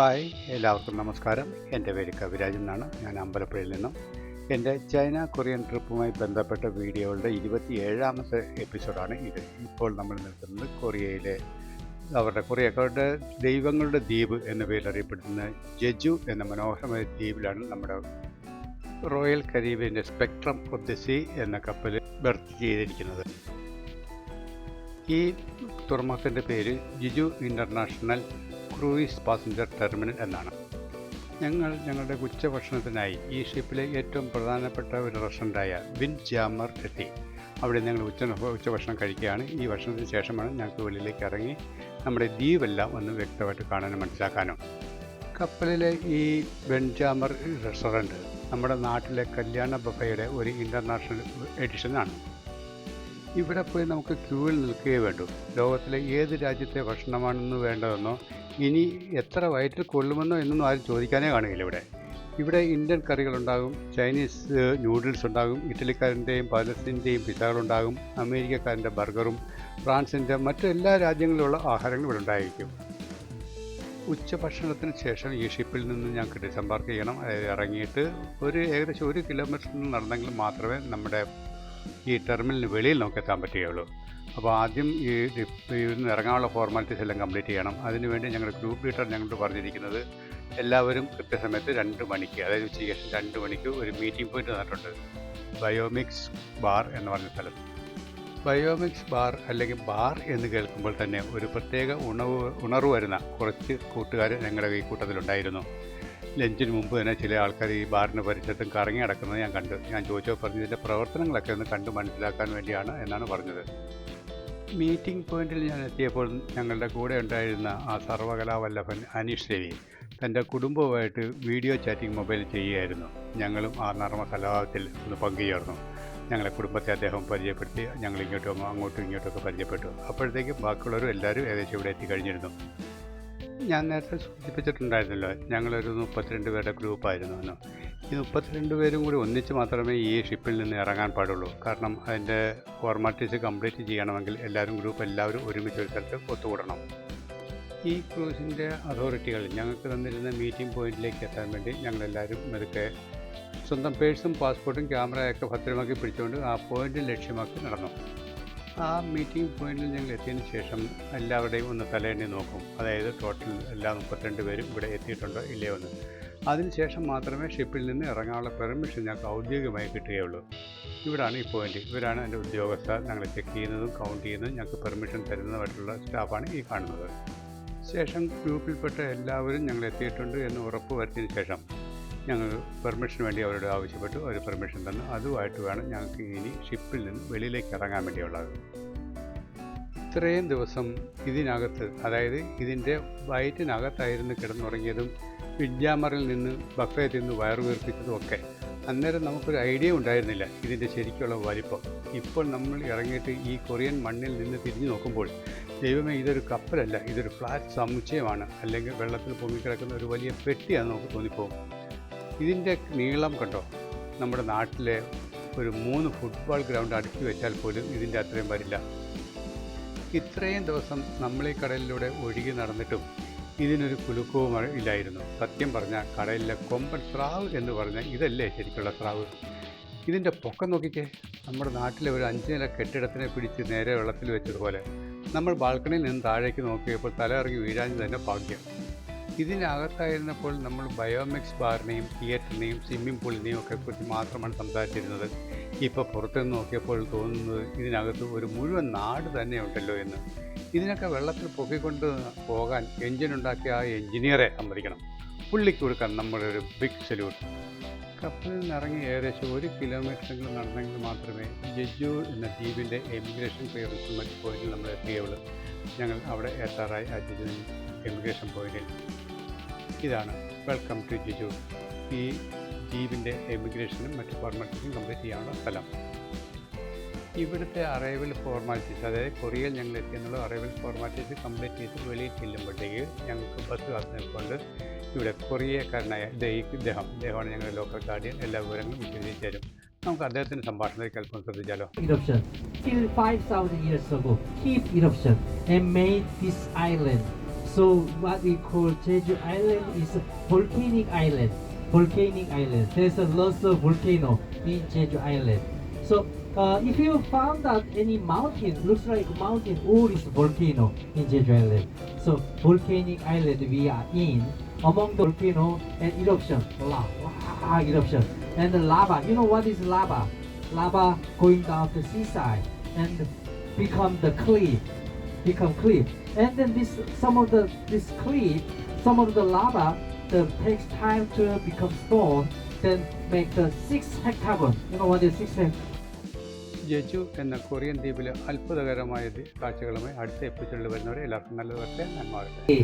Hi എല്ലാവർക്കും നമസ്കാരം. എന്റെ പേര് കവിരാജ് എന്നാണ്. ഞാൻ അമ്പലപ്പുഴയിൽ നിന്നും. എന്റെ ചൈന കൊറിയൻ ട്രിപ്പുമായി ബന്ധപ്പെട്ട വീഡിയോകളുടെ ഇരുപത്തി ഏഴാമത്തെ എപ്പിസോഡാണ് ഇത്. ഇപ്പോൾ നമ്മൾ നിൽക്കുന്നത് കൊറിയയിലെ അവരുടെ കൊറിയക്കാരുടെ ദൈവങ്ങളുടെ ദ്വീപ് എന്ന പേരിൽ അറിയപ്പെടുന്ന ജെജു എന്ന മനോഹരമായ ദ്വീപിലാണ് നമ്മുടെ റോയൽ കരീബിയന്റെ സ്പെക്ട്രം ഓഫ് ദി സീ എന്ന കപ്പൽ ബർത്ത് ചെയ്തിരിക്കുന്നത്. ഈ തുറമുഖത്തിന്റെ പേര് Jeju international cruise passenger terminal എന്നാണ്. ഞങ്ങൾ ഞങ്ങളുടെ ഉച്ചഭക്ഷണത്തിനായി ഈ ഷിപ്പിലെ ഏറ്റവും പ്രധാനപ്പെട്ട ഒരു റെസ്റ്റോറന്റായ വിൻ ജാമർ എത്തി. അവിടെ ഞങ്ങൾ ഉച്ച ഉച്ചഭക്ഷണം കഴിക്കുകയാണ്. ഈ ഭക്ഷണത്തിന് ശേഷമാണ് ഞങ്ങൾക്ക് വെളിയിലേക്ക് ഇറങ്ങി നമ്മുടെ ദ്വീപെല്ലാം ഒന്ന് വ്യക്തമായിട്ട് കാണാനും മനസ്സിലാക്കാനും. കപ്പലിലെ ഈ ബെൻജാമർ റെസ്റ്റോറന്റ് നമ്മുടെ നാട്ടിലെ കല്യാണ ബഫയുടെ ഒരു ഇന്റർനാഷണൽ എഡിഷനാണ് ഇവിടെ പോയി നമുക്ക് ക്യൂവിൽ നിൽക്കുകയേ വേണ്ടൂ. ലോകത്തിലെ ഏത് രാജ്യത്തെ ഭക്ഷണമാണെന്ന് വേണ്ടതെന്നോ ഇനി എത്ര വയറ്റിൽ കൊള്ളുമെന്നോ എന്നൊന്നും ആരും ചോദിക്കാനേ കാണുകയില്ല ഇവിടെ. ഇവിടെ ഇന്ത്യൻ കറികളുണ്ടാകും ചൈനീസ് നൂഡിൽസ് ഉണ്ടാകും ഇറ്റലിക്കാരന്റെയും പാലസ്തീന്റെയും പിസകളുണ്ടാകും അമേരിക്കക്കാരന്റെ ബർഗറും ഫ്രാൻസിന്റെ മറ്റു എല്ലാ രാജ്യങ്ങളിലുള്ള ആഹാരങ്ങളും ഇവിടെ ഉണ്ടായിരിക്കും. ഉച്ചഭക്ഷണത്തിന് ശേഷം ഈ ഷിപ്പിൽ നിന്ന് ഞങ്ങൾക്ക് ഡിസംബാർക്ക് ചെയ്യണം. ഇറങ്ങിയിട്ട് ഒരു ഏകദേശം ഒരു കിലോമീറ്റർ നടന്നെങ്കിൽ മാത്രമേ നമ്മുടെ ഈ ടെർമിനലിന് വെളിയിൽ നമുക്ക് എത്താൻ പറ്റുകയുള്ളൂ. അപ്പോൾ ആദ്യം ഈ ഇറങ്ങാനുള്ള ഫോർമാലിറ്റീസ് എല്ലാം കംപ്ലീറ്റ് ചെയ്യണം. അതിനുവേണ്ടി ഞങ്ങളുടെ ഗ്രൂപ്പ് ലീഡർ ഞങ്ങളോട് പറഞ്ഞിരിക്കുന്നത് എല്ലാവരും കൃത്യസമയത്ത് രണ്ട് മണിക്ക് അതായത് ഉച്ചയ്ക്ക് ശേഷം രണ്ട് മണിക്ക് ഒരു മീറ്റിംഗ് പോയിന്റ് തന്നിട്ടുണ്ട്. ബയോമിക്സ് ബാർ എന്ന് പറഞ്ഞ സ്ഥലത്ത്. ബയോമിക്സ് ബാർ അല്ലെങ്കിൽ ബാർ എന്ന് കേൾക്കുമ്പോൾ തന്നെ ഒരു പ്രത്യേക ഉണവ് ഉണർവ് വരുന്ന കുറച്ച് കൂട്ടുകാർ ഞങ്ങളുടെ ഈ കൂട്ടത്തിലുണ്ടായിരുന്നു. ലഞ്ചിന് മുമ്പ് തന്നെ ചില ആൾക്കാർ ഈ ബാറിന് പരിസരത്തും കറങ്ങി നടക്കുന്നത് ഞാൻ കണ്ടു. ഞാൻ ചോദിച്ചോ പറഞ്ഞു ഇതിന്റെ പ്രവർത്തനങ്ങളൊക്കെ ഒന്ന് കണ്ട് മനസ്സിലാക്കാൻ വേണ്ടിയാണ് എന്നാണ് പറഞ്ഞത്. മീറ്റിംഗ് പോയിന്റിൽ ഞാൻ എത്തിയപ്പോൾ ഞങ്ങളുടെ കൂടെ ഉണ്ടായിരുന്ന ആ സർവകലാവല്ലഭൻ അനീഷ് രവി തന്റെ കുടുംബവുമായിട്ട് വീഡിയോ ചാറ്റിംഗ് മൊബൈൽ ചെയ്യുകയായിരുന്നു. ഞങ്ങളും ആ നർമ്മ കലാപത്തിൽ ഒന്ന് പങ്കുചേർന്നു. ഞങ്ങളെ കുടുംബത്തെ അദ്ദേഹം പരിചയപ്പെടുത്തി ഞങ്ങൾ ഇങ്ങോട്ടും അങ്ങോട്ടും ഇങ്ങോട്ടുമൊക്കെ പരിചയപ്പെട്ടു. അപ്പോഴത്തേക്കും ബാക്കിയുള്ളവരും എല്ലാവരും ഏകദേശം ഇവിടെ എത്തിക്കഴിഞ്ഞിരുന്നു ഞാൻ നേരത്തെ സൂചിപ്പിച്ചിട്ടുണ്ടായിരുന്നല്ലോ ഞങ്ങളൊരു മുപ്പത്തിരണ്ട് പേരുടെ ഗ്രൂപ്പായിരുന്നു ഈ മുപ്പത്തിരണ്ട് പേരും കൂടി ഒന്നിച്ച് മാത്രമേ ഈ ഷിപ്പിൽ നിന്ന് ഇറങ്ങാൻ പാടുള്ളൂ. കാരണം അതിന്റെ ഫോർമാലിറ്റീസ് കംപ്ലീറ്റ് ചെയ്യണമെങ്കിൽ എല്ലാവരും ഗ്രൂപ്പ് എല്ലാവരും ഒരുമിച്ച് ഒരു സ്ഥലത്ത് ഒത്തുകൂടണം. ഈ ക്രൂസിന്റെ അതോറിറ്റികൾ ഞങ്ങൾക്ക് തന്നിരുന്ന മീറ്റിംഗ് പോയിന്റിലേക്ക് എത്താൻ വേണ്ടി ഞങ്ങളെല്ലാവരും മെതുക്കെ സ്വന്തം പേഴ്സും പാസ്പോർട്ടും ക്യാമറയൊക്കെ ഭദ്രമാക്കി പിടിച്ചുകൊണ്ട് ആ പോയിന്റ് ലക്ഷ്യമാക്കി നടന്നു. ആ മീറ്റിംഗ് പോയിന്റിൽ ഞങ്ങൾ എത്തിയതിന് ശേഷം എല്ലാവരുടെയും ഒന്ന് തലേണ്ടി നോക്കും. അതായത് ടോട്ടൽ എല്ലാ മുപ്പത്തിരണ്ട് പേരും ഇവിടെ എത്തിയിട്ടുണ്ടോ ഇല്ലയോ എന്ന്. അതിനുശേഷം മാത്രമേ ഷിപ്പിൽ നിന്ന് ഇറങ്ങാനുള്ള പെർമിഷൻ ഞങ്ങൾക്ക് ഔദ്യോഗികമായി കിട്ടുകയുള്ളൂ. ഇവിടാണ് ഈ പോയിന്റ് ഇവരാണ് എന്റെ ഉദ്യോഗസ്ഥർ ഞങ്ങൾ ചെക്ക് ചെയ്യുന്നതും കൗണ്ട് ചെയ്യുന്നതും ഞങ്ങൾക്ക് പെർമിഷൻ തരുന്നതുമായിട്ടുള്ള സ്റ്റാഫാണ് ഈ കാണുന്നത്. ശേഷം ഗ്രൂപ്പിൽപ്പെട്ട എല്ലാവരും ഞങ്ങൾ എത്തിയിട്ടുണ്ട് എന്ന് ഉറപ്പ് വരുത്തിയതിന് ശേഷം ഞങ്ങൾ പെർമിഷൻ വേണ്ടി അവരോട് ആവശ്യപ്പെട്ടു. അവർ പെർമിഷൻ തന്നു. അതുമായിട്ട് വേണം ഞങ്ങൾക്ക് ഇനി ഷിപ്പിൽ നിന്ന് വെളിയിലേക്ക് ഇറങ്ങാൻ വേണ്ടിയുള്ളത്. ഇത്രയും ദിവസം ഇതിനകത്ത് അതായത് ഇതിന്റെ വയറ്റിനകത്തായിരുന്നു കിടന്നുറങ്ങിയതും വിദ്യാമറിൽ നിന്ന് ബഫേ നിന്ന് വയറു വീർപ്പിച്ചതും ഒക്കെ അന്നേരം നമുക്കൊരു ഐഡിയ ഉണ്ടായിരുന്നില്ല ഇതിന്റെ ശരിക്കുള്ള വലിപ്പം. ഇപ്പോൾ നമ്മൾ ഇറങ്ങിയിട്ട് ഈ കൊറിയൻ മണ്ണിൽ നിന്ന് തിരിഞ്ഞു നോക്കുമ്പോൾ ദൈവമേ ഇതൊരു കപ്പലല്ല ഇതൊരു ഫ്ലാറ്റ് സമുച്ചയമാണ്. അല്ലെങ്കിൽ വെള്ളത്തിൽ പൊങ്ങിക്കിടക്കുന്ന ഒരു വലിയ പെട്ടിയാണ് നമുക്ക് തോന്നിപ്പോകും. ഇതിന്റെ നീളം കണ്ടോ? നമ്മുടെ നാട്ടിലെ ഒരു മൂന്ന് ഫുട്ബോൾ ഗ്രൗണ്ട് അടുക്കി വെച്ചാൽ പോലും ഇതിന്റെ അത്രയും വരില്ല. ഇത്രയും ദിവസം നമ്മൾ ഈ കടലിലൂടെ ഒഴുകി നടന്നിട്ടും ഇതിനൊരു കുലുക്കവും ഇല്ലായിരുന്നു. സത്യം പറഞ്ഞാൽ കടലിലെ കൊമ്പൻ സ്രാവ് എന്ന് പറഞ്ഞാൽ ഇതല്ലേ ശരിക്കുള്ള സ്രാവ്. ഇതിന്റെ പൊക്കം നോക്കിക്കേ. നമ്മുടെ നാട്ടിലെ ഒരു അഞ്ച് നില കെട്ടിടത്തിനെ പിടിച്ച് നേരെ വെള്ളത്തിൽ വെച്ചതുപോലെ. നമ്മൾ ബാൽക്കണിയിൽ നിന്ന് താഴേക്ക് നോക്കിയപ്പോൾ തല ഇറങ്ങി തന്നെ ഭാഗ്യം. ഇതിനകത്തായിരുന്നപ്പോൾ നമ്മൾ ബയോമിക്സ് ബാറിനെയും തിയേറ്ററിനെയും സ്വിമ്മിംഗ് പൂളിനെയും ഒക്കെ കുറിച്ച് മാത്രമാണ് സംസാരിച്ചിരുന്നത്. ഇപ്പോൾ പുറത്തുനിന്ന് നോക്കിയപ്പോൾ തോന്നുന്നത് ഇതിനകത്ത് ഒരു മുഴുവൻ നാട് തന്നെ ഉണ്ടല്ലോ എന്ന്. ഇതിനൊക്കെ വെള്ളത്തിൽ പൊക്കിക്കൊണ്ട് പോകാൻ എൻജിൻ ഉണ്ടാക്കിയ ആ എഞ്ചിനീയറെ സമ്മതിക്കണം. പുള്ളിക്ക് കൊടുക്കാൻ നമ്മുടെ ഒരു ബിഗ് സല്യൂട്ട് കപ്പലിൽ നിന്ന് ഇറങ്ങി ഏകദേശം ഒരു കിലോമീറ്ററെങ്കിലും നടന്നെങ്കിൽ മാത്രമേ ജജ്ജു എന്ന ദ്വീപിന്റെ എമിഗ്രേഷൻ ക്ലിയറൻസ് മറ്റ് പോയിന്റിൽ നമ്മൾ എത്തിയുള്ളൂ. ഞങ്ങൾ അവിടെ എത്താറായി. ആ ജജു എമിഗ്രേഷൻ പോയിന്റിൽ ഇതാണ്. Welcome to Jeju. ഈ ദ്വീപിന്റെ എമിഗ്രേഷനും മറ്റ് ഫോർമാലിറ്റീസും കംപ്ലീറ്റ് ചെയ്യാനുള്ള സ്ഥലം. ഇവിടുത്തെ അറൈവൽ ഫോർമാലിറ്റീസ് അതായത് കൊറിയയിൽ ഞങ്ങൾ എത്തിയെന്നുള്ള അറൈവൽ ഫോർമാലിറ്റീസ് കംപ്ലീറ്റ് ചെയ്ത് വെളിയിൽ ചെല്ലുമ്പോഴത്തേക്ക് ഞങ്ങൾക്ക് ബസ് കാത്തു നിൽക്കൊണ്ട് ഇവിടെ കൊറിയക്കാരനായ ഇദ്ദേഹം ഇദ്ദേഹമാണ് ഞങ്ങളുടെ ലോക്കൽ ഗാർഡിയൻ എല്ലാ വിവരങ്ങളും വിശദീകരിച്ച് തരും നമുക്ക് അദ്ദേഹത്തിന്റെ സംഭാഷണത്തിൽ അല്പം ശ്രദ്ധിച്ചാലോ eruption till 5,000 years ago. Heat eruption and made this island So what we call Jeju Island is a volcanic island. Volcanic island. There's a lots of volcano in Jeju Island. So uh, if you found out any mountain, looks like mountain, all is volcano in Jeju Island. So volcanic island we are in. Among the volcano and eruption, lava, eruption, and the lava. You know what is lava? Lava going down the seaside and become the cliff, become cliff. And then this, some of the this cliff, some of the lava, the takes time to become stone, then make the six hectagon. You know what is six hectagon? ജജു എന്ന Korean ദ്വീപിലെ അത്ഭുതകരമായ കാഴ്ചകളുമായി അടുത്ത എപ്പിസോഡിൽ വരുന്നവരെ എല്ലാവർക്കും നല്ലത് വരട്ടെ നന്മ വരട്ടെ.